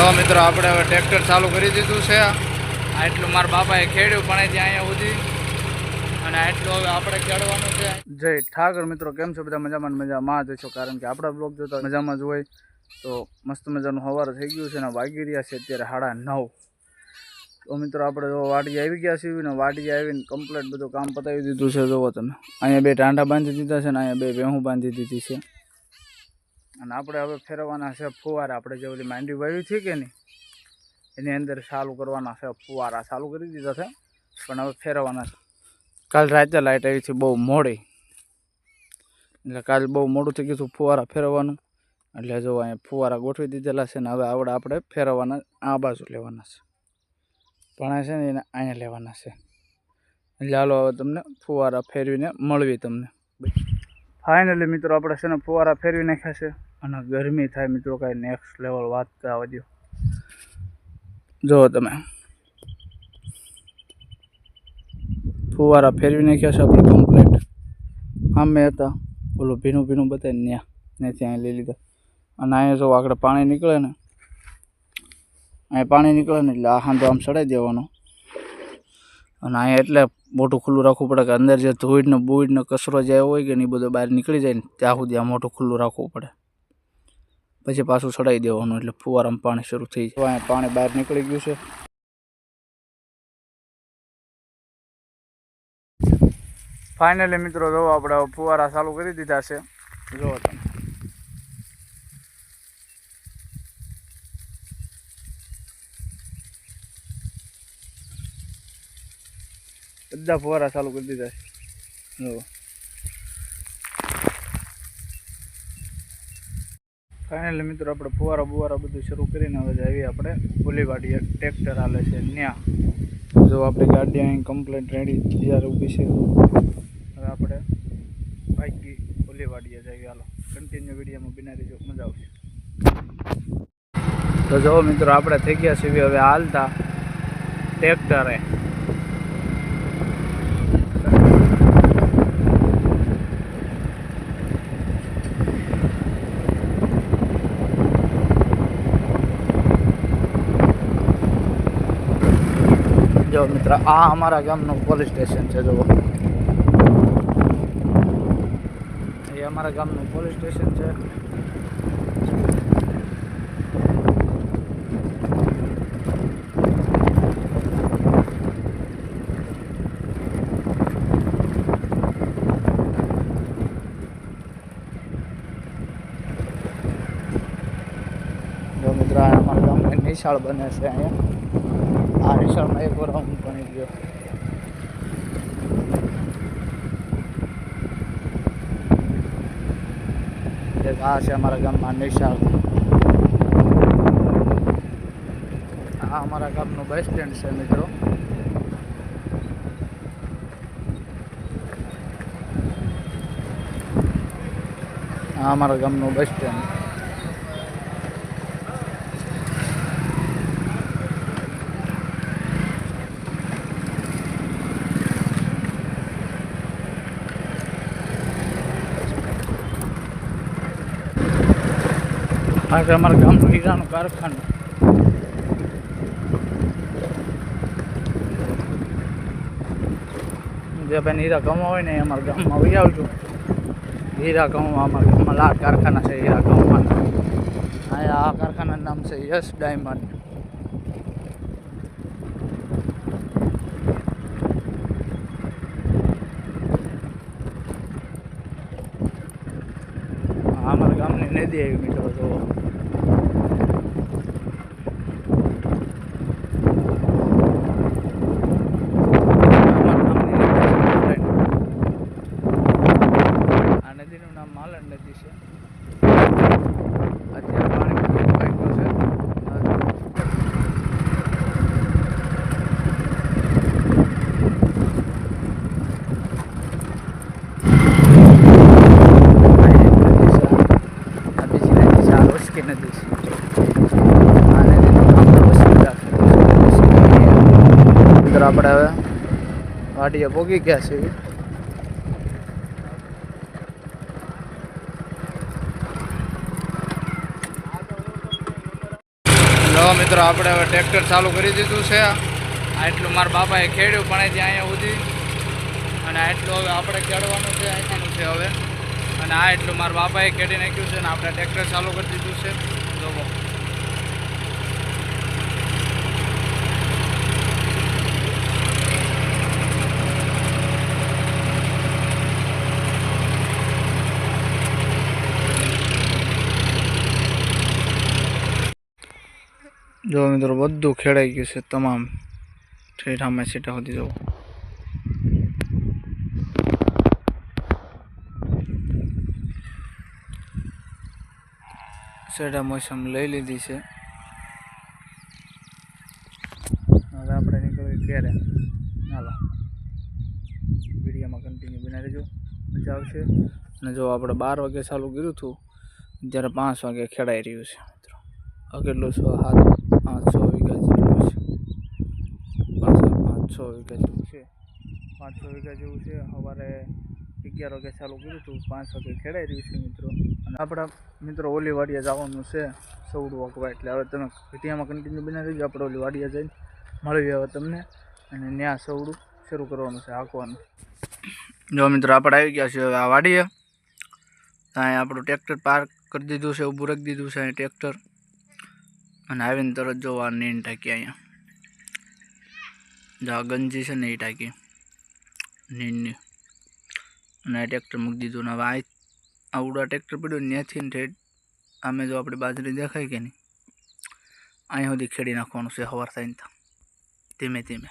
જો મિત્રો, આપણે હવે ટ્રેક્ટર ચાલુ કરી દીધું છે. આટલું મારા બાપાએ ખેડ્યું, પણ ત્યાં અહીંયા સુધી. અને આટલું હવે આપણે ખેડવાનું છે. જય ઠાકર મિત્રો, કેમ છો? બધા મજામાં મજામાં? જશો કારણ કે આપણા બ્લોગ જોતા મજામાં જ હોય, તો મસ્ત મજાનું હવાર થઈ ગયું છે અને વાગી રહ્યા છે અત્યારે સાડા નવ. તો મિત્રો, આપણે જો વાડી આવી ગયા છીએ ને વાડી આવીને કમ્પ્લીટ બધું કામ પતાવી દીધું છે, જોવો તમે. અહીંયા બે ટાંડા બાંધી દીધા છે ને અહીંયા બે ભેહું બાંધી દીધી છે. અને આપણે હવે ફેરવવાના છે ફુવારા. આપણે જે ઓલી માંડવી વાવી છે કે નહીં, એની અંદર ચાલુ કરવાના છે ફુવારા. ચાલુ કરી દીધા છે, પણ હવે ફેરવવાના છે. કાલ રાતે લાઇટ આવી છે, બહુ મોડી. એટલે કાલ બહુ મોડું થઈ ગયું હતું ફુવારા ફેરવવાનું. એટલે જો અહીંયા ફુવારા ગોઠવી દીધેલા છે ને હવે આવડે આપણે ફેરવવાના, આ બાજુ લેવાના છે. પણ આ છે ને એને અહીંયા લેવાના છે. એટલે હાલો હવે તમને ફુવારા ફેરવીને મળવી તમને. ફાઇનલી મિત્રો, આપણે છે ને ફુવારા ફેરવી નાખ્યા છે. અને ગરમી થાય મિત્રો, કાંઈ નેક્સ્ટ લેવલ વાત કરવા દો જુઓ તમે. ફુવારા ફેરવી નાખ્યા છે આપણે કમ્પ્લીટ આમે હતા. ઓલું ભીનું ભીનું બતાવીને ત્યાં ત્યાંથી અહીં લઈ લીધા. અને અહીંયા જો આગળ પાણી નીકળે ને અહીંયા પાણી નીકળે ને એટલે આ હાંધો આમ ચડાવી દેવાનો. અને અહીંયા એટલે મોટું ખુલ્લું રાખવું પડે કે અંદર જે ધૂળ ને બૂળ ને કચરો જે હોય કે ને એ બધો બહાર નીકળી જાય ને, ત્યાં સુધી આ મોટું ખુલ્લું રાખવું પડે. પછી પાછું ચડાવી દેવાનું એટલે ફુવારામાં પાણી શરૂ થઈ જાય. પાણી બહાર નીકળી ગયું છે. ફાઇનલી મિત્રો, જો આપણે ફુવારા ચાલુ કરી દીધા છે. જુઓ તમે. બધા ફુવારા ચાલુ કરી દીધા છે. જુઓ ફાઇનલી મિત્રો, આપણે ફુવારા બુવારા બધું શરૂ કરીને હવે જઈએ આપણે. ફૂલીવાડીએ ટ્રેક્ટર હાલે છે ત્યાં જો આપણી ગાડી અહીં કમ્પ્લેટ રેડી તૈયાર ઊભી છે. હવે આપણે બાઇકી ફૂલીવાડીએ જઈએ હાલો કન્ટિન્યુ વિડીયોમાં બિના જો મજા આવશે. તો જુઓ મિત્રો, આપણે થઈ ગયા છીએ. હવે હાલતા ટ્રેક્ટરે જો મિત્ર, આ અમારા ગામનું પોલીસ સ્ટેશન છે, જુઓ. એ અમારા ગામનું પોલીસ સ્ટેશન છે. જો મિત્ર અમારા ગામની નિશાળ બને છે અહીંયા. આ નિશાળમાં એક વાર હું ભણી ગયો. આ છે અમારા ગામમાં નિશાળ. આ અમારા ગામનું બસ સ્ટેન્ડ છે મિત્રો. આ અમારા ગામનું બસ સ્ટેન્ડ આ છે અમારા ગામનું હીરાનું કારખાનું. જે ભાઈ હીરા કમા હોય ને એ અમારા ગામમાં આવી આવજો. હીરા કમવા અમારા ગામમાં લાટ કારખાના છે, હીરા કમવા અહીંયા આ કારખાનાનું નામ છે યસ ડાયમંડ. અમારા ગામની નદી આવી મિત્રો તો આ નદીનું નામ માલણ નદી છે અત્યારે પાણી ખૂબ પાક્યું છે આ બીજી ઉસ્કી નદી છે. આપણે હવે વાડીએ પોગી ગયા છીએ. મિત્રો, આપણે હવે ટ્રેક્ટર ચાલુ કરી દીધું છે. આ એટલું મારા બાપાએ ખેડ્યું પણ અહીંથી અહીંયા સુધી. અને આટલું હવે આપણે ખેડવાનું છે અહીંથીનું છે હવે. અને આ એટલું મારા બાપાએ ખેડી નાખ્યું છે અને આપણે ટ્રેક્ટર ચાલુ કરી દીધું છે. જોવો. જો મિત્રો, બધું ખેડાઈ ગયું છે તમામ ઠેઠામાં સીટા સુધી, જવું. સેડા મોસમ લઈ લીધી છે. હવે આપણે નીકળવી ક્યારે? ચાલો વિડીયોમાં કન્ટિન્યુ બનાવી દેજો મજા આવશે. અને જો આપણે બાર વાગે ચાલુ કર્યું હતું, ત્યારે પાંચ વાગે ખેડાઈ રહ્યું છે, મિત્રો. કેટલું છે હાથ? પાંચ છ વીઘા જેટલું છે. પાંચ છ વીઘા જેવું છે. પાંચ છ વીઘા જેવું છે. સવારે અગિયાર વાગે ચાલુ કર્યું હતું, પાંચ વાગે ખેડાઈ રહ્યું છે મિત્રો. અને આપણા મિત્રો ઓલી વાડીએ જવાનું છે સૌડ વાગવા, એટલે હવે તમે ઘટિયામાં કન્ટિન્યુ બનાવી રહેજો, આપણે ઓલી વાડિયા જઈને મળી હવે તમને. અને ત્યાં સૌડું શરૂ કરવાનું છે, હાંકવાનું. જો મિત્રો, આપણે આવી ગયા છે હવે આ વાડીએ. ત્યાં આપણું ટ્રેક્ટર પાર્ક કરી દીધું છે, ઊભું રાખી દીધું છે અહીં ટ્રેક્ટર. અને આવીને તરત જો આ નીન ટાંકી અહીંયા. જો આ ગંજી છે ને એ ટાંકી. નીનની અને આ ટ્રેક્ટર મૂકી દીધું. ને હવે આ આવડા ટ્રેક્ટર પડ્યું ત્યાંથી ઠેઠ આમે જો આપણી બાજરી દેખાય કે નહીં, અહીંયા સુધી ખેડી નાખવાનું છે સવાર થઈને ધીમે ધીમે.